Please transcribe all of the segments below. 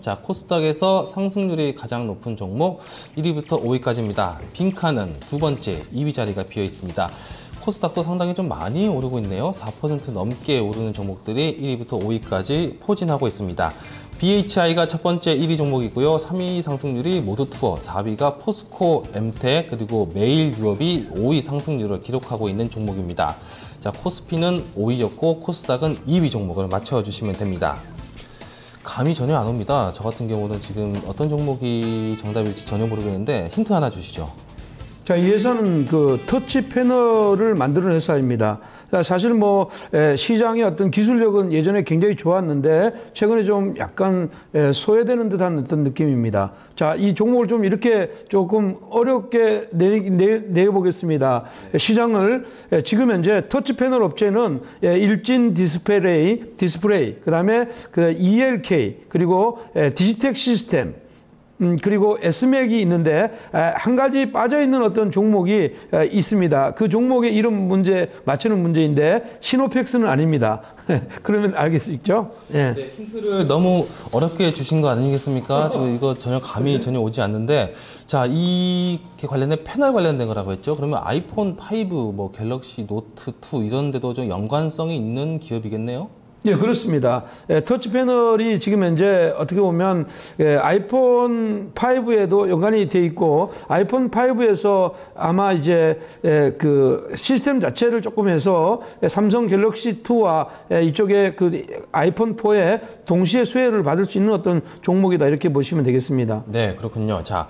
자, 코스닥에서 상승률이 가장 높은 종목 1위부터 5위까지입니다. 빈칸은 두 번째 2위 자리가 비어 있습니다. 코스닥도 상당히 좀 많이 오르고 있네요. 4% 넘게 오르는 종목들이 1위부터 5위까지 포진하고 있습니다. BHI가 첫 번째 1위 종목이고요. 3위 상승률이 모두투어, 4위가 포스코, 엠텍, 그리고 메일 유럽이 5위 상승률을 기록하고 있는 종목입니다. 자, 코스피는 5위였고 코스닥은 2위 종목을 맞춰주시면 됩니다. 감이 전혀 안 옵니다. 저 같은 경우는 지금 어떤 종목이 정답일지 전혀 모르겠는데 힌트 하나 주시죠. 자, 이 회사는 그 터치 패널을 만드는 회사입니다. 사실 뭐 시장의 어떤 기술력은 예전에 굉장히 좋았는데 최근에 좀 약간 소외되는 듯한 어떤 느낌입니다. 자, 이 종목을 좀 이렇게 조금 어렵게 내, 내, 내보겠습니다. 시장을 지금 현재 터치 패널 업체는 일진 디스플레이, 디스플레이, 그다음에 그 ELK 그리고 디지텍 시스템 음, 그리고 S맥이 있는데 한 가지 빠져 있는 어떤 종목이 있습니다. 그 종목의 이름 문제 맞추는 문제인데 시노펙스는 아닙니다. 그러면 알수 있죠? 예. 네, 힌트를 너무 어렵게 주신 거 아니겠습니까? 지금 이거 전혀 감이 전혀 오지 않는데 자, 이 관련된 패널 관련된 거라고 했죠. 그러면 아이폰 5, 뭐 갤럭시 노트 2 이런 데도 좀 연관성이 있는 기업이겠네요. 예, 그렇습니다. 예, 터치 패널이 지금 현재 어떻게 보면 예, 아이폰 5에도 연관이 돼 있고 아이폰 5에서 아마 이제 예, 그 시스템 자체를 조금 해서 삼성 갤럭시 2와 예, 이쪽에 그 아이폰 4에 동시에 수혜를 받을 수 있는 어떤 종목이다 이렇게 보시면 되겠습니다. 네, 그렇군요. 자.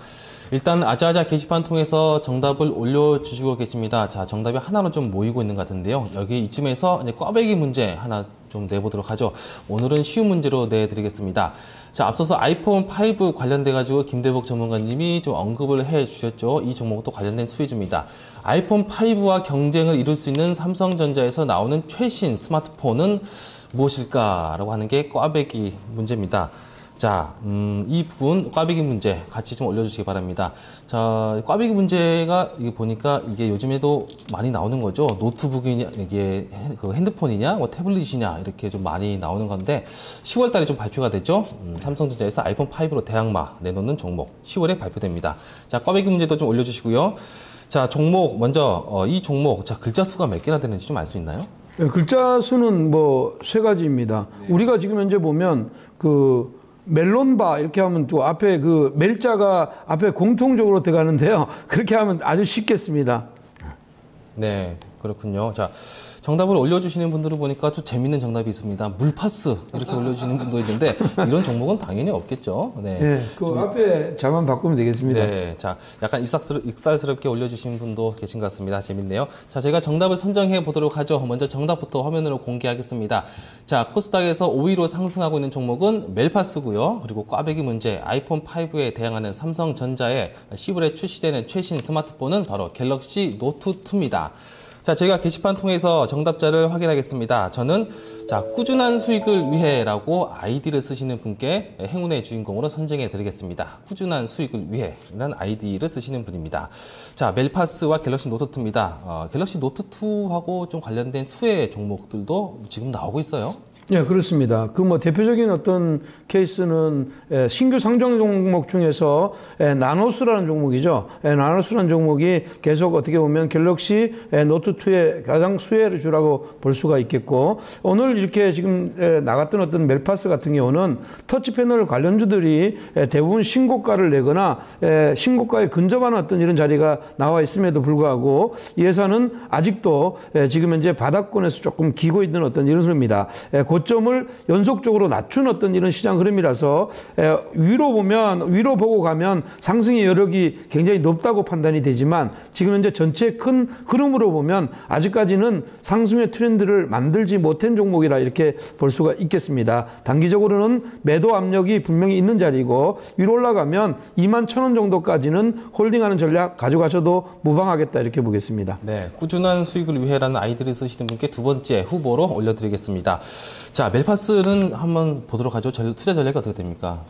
일단 아자아자 게시판 통해서 정답을 올려주시고 계십니다. 자, 정답이 하나로 좀 모이고 있는 것 같은데요. 여기 이쯤에서 이제 꽈배기 문제 하나 좀 내보도록 하죠. 오늘은 쉬운 문제로 내드리겠습니다. 자, 앞서서 아이폰 5 관련돼 가지고 김대복 전문가님이 좀 언급을 해 주셨죠. 이 종목도 관련된 수혜주입니다. 아이폰 5와 경쟁을 이룰 수 있는 삼성전자에서 나오는 최신 스마트폰은 무엇일까라고 하는 게 꽈배기 문제입니다. 자, 음, 이 부분 꽈배기 문제 같이 좀 올려주시기 바랍니다. 자, 꽈배기 문제가 이게 보니까 이게 요즘에도 많이 나오는 거죠. 노트북이냐, 이게 그 핸드폰이냐, 뭐 태블릿이냐 이렇게 좀 많이 나오는 건데 10월 달에 좀 발표가 됐죠. 음, 삼성전자에서 아이폰 5로 대항마 내놓는 종목 10월에 발표됩니다. 자, 꽈배기 문제도 좀 올려주시고요. 자, 종목 먼저 어, 이 종목 자 글자 수가 몇 개나 되는지 좀 알 수 있나요? 네, 글자 수는 뭐 세 가지입니다. 네. 우리가 지금 현재 보면 그 멜론바 이렇게 하면 또 앞에 그 멜자가 앞에 공통적으로 들어가는데요. 그렇게 하면 아주 쉽겠습니다. 네, 그렇군요. 자, 정답을 올려주시는 분들을 보니까 또 재밌는 정답이 있습니다. 물파스 이렇게 올려주시는 분도 있는데 이런 종목은 당연히 없겠죠. 네. 네, 그 좀, 앞에 자만 바꾸면 되겠습니다. 네, 자 약간 익살스럽, 게 올려주신 분도 계신 것 같습니다. 재밌네요. 자, 제가 정답을 선정해 보도록 하죠. 먼저 정답부터 화면으로 공개하겠습니다. 자, 코스닥에서 5위로 상승하고 있는 종목은 멜파스고요. 그리고 꽈배기 문제 아이폰 5에 대항하는 삼성전자의 10월에 출시되는 최신 스마트폰은 바로 갤럭시 노트 2입니다. 자, 저희가 게시판 통해서 정답자를 확인하겠습니다. 저는 자, 꾸준한 수익을 위해라고 아이디를 쓰시는 분께 행운의 주인공으로 선정해 드리겠습니다. 꾸준한 수익을 위해라는 아이디를 쓰시는 분입니다. 자, 멜파스와 갤럭시 노트2입니다. 어, 갤럭시 노트2하고 좀 관련된 수혜 종목들도 지금 나오고 있어요. 네, 그렇습니다. 그 뭐 대표적인 어떤 케이스는 신규 상장 종목 중에서 나노스라는 종목이죠. 나노스라는 종목이 계속 어떻게 보면 갤럭시 노트2에 가장 수혜를 주라고 볼 수가 있겠고 오늘 이렇게 지금 나갔던 어떤 멜파스 같은 경우는 터치 패널 관련주들이 대부분 신고가를 내거나 신고가에 근접하는 어떤 이런 자리가 나와 있음에도 불구하고 이 회사는 아직도 지금 현재 바닥권에서 조금 기고 있는 어떤 이런 흐름입니다. 고점을 연속적으로 낮춘 어떤 이런 시장 흐름이라서 위로 보면 위로 보고 가면 상승의 여력이 굉장히 높다고 판단이 되지만 지금 현재 전체 큰 흐름으로 보면 아직까지는 상승의 트렌드를 만들지 못한 종목이라 이렇게 볼 수가 있겠습니다. 단기적으로는 매도 압력이 분명히 있는 자리고 위로 올라가면 2만 천원 정도까지는 홀딩하는 전략 가져가셔도 무방하겠다 이렇게 보겠습니다. 네, 꾸준한 수익을 위해라는 아이들을 쓰시는 분께 두 번째 후보로 올려드리겠습니다. 자, 멜파스는 한번 보도록 하죠. 투자 전략이 어떻게 됩니까?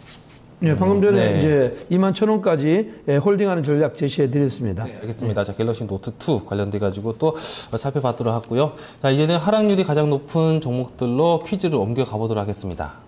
네, 방금 전에 네. 이제 2만 천 원까지 예, 홀딩하는 전략 제시해 드렸습니다. 네, 알겠습니다. 자, 갤럭시 노트 2 관련돼 가지고 또 살펴봤도록 하고요. 자, 이제는 하락률이 가장 높은 종목들로 퀴즈를 옮겨 가보도록 하겠습니다.